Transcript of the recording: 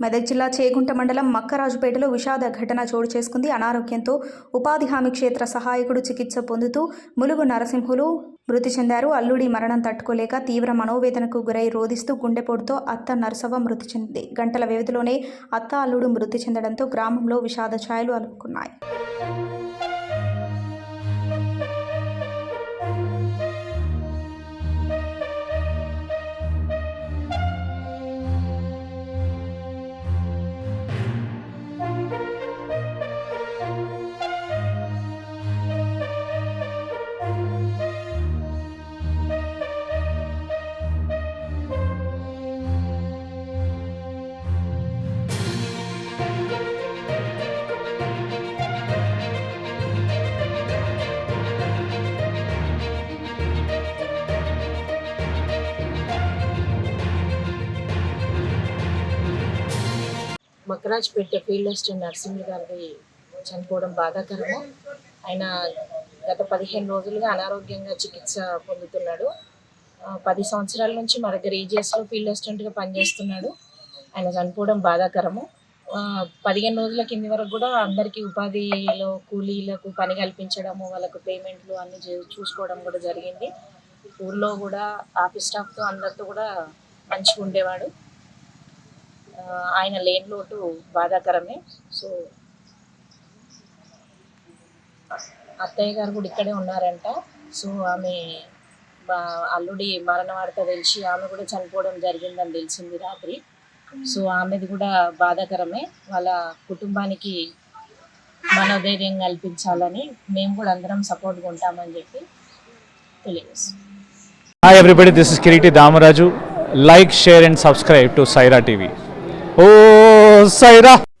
మెదక్ జిల్లా చేగుంట మండలం మక్కరాజుపేటలో విషాద ఘటన చోటు చేసుకుంది. అనారోగ్యంతో ఉపాధి హామీ క్షేత్ర సహాయకుడు చికిత్స పొందుతూ ములుగు నరసింహులు మృతి చెందారు. అల్లుడి మరణం తట్టుకోలేక తీవ్ర మనోవేదనకు గురై రోధిస్తూ గుండెపోటుతో అత్త నరసవ మృతి చెందింది గంటల వ్యవధిలోనే అత్త అల్లుడు మృతి చెందడంతో గ్రామంలో విషాద ఛాయలు అలుపుకున్నాయి మకరాజ్పేట ఫీల్డ్ అసిస్టెంట్ నరసింహ గారి చనిపోవడం బాధాకరము. ఆయన గత పదిహేను రోజులుగా అనారోగ్యంగా చికిత్స పొందుతున్నాడు. పది సంవత్సరాల నుంచి మన దగ్గర ఈజీఎస్లో ఫీల్డ్ అసిస్టెంట్గా పనిచేస్తున్నాడు. ఆయన చనిపోవడం బాధాకరము. పదిహేను రోజుల కింది వరకు కూడా అందరికీ ఉపాధిలో కూలీలకు పని కల్పించడము వాళ్ళకు పేమెంట్లు అన్ని చూసుకోవడం కూడా జరిగింది. ఊర్లో కూడా ఆఫీస్ స్టాఫ్తో అందరితో కూడా మంచిగా ఉండేవాడు. ఆయన లేని లోటు బాధాకరమే. సో అత్తయ్య గారు కూడా ఇక్కడే ఉన్నారంట. సో ఆమె బా అల్లుడి మరణ వార్త తెలిసి ఆమె కూడా చనిపోవడం జరిగిందని తెలిసింది రాత్రి. సో ఆమెది కూడా బాధాకరమే. వాళ్ళ కుటుంబానికి మనోధైర్యం కల్పించాలని మేము కూడా అందరం సపోర్ట్గా ఉంటామని చెప్పి తెలియజేస్తాం Hi everybody, this is Kiriti Damaraju. Like, share and subscribe to Saira Oh, say Saira.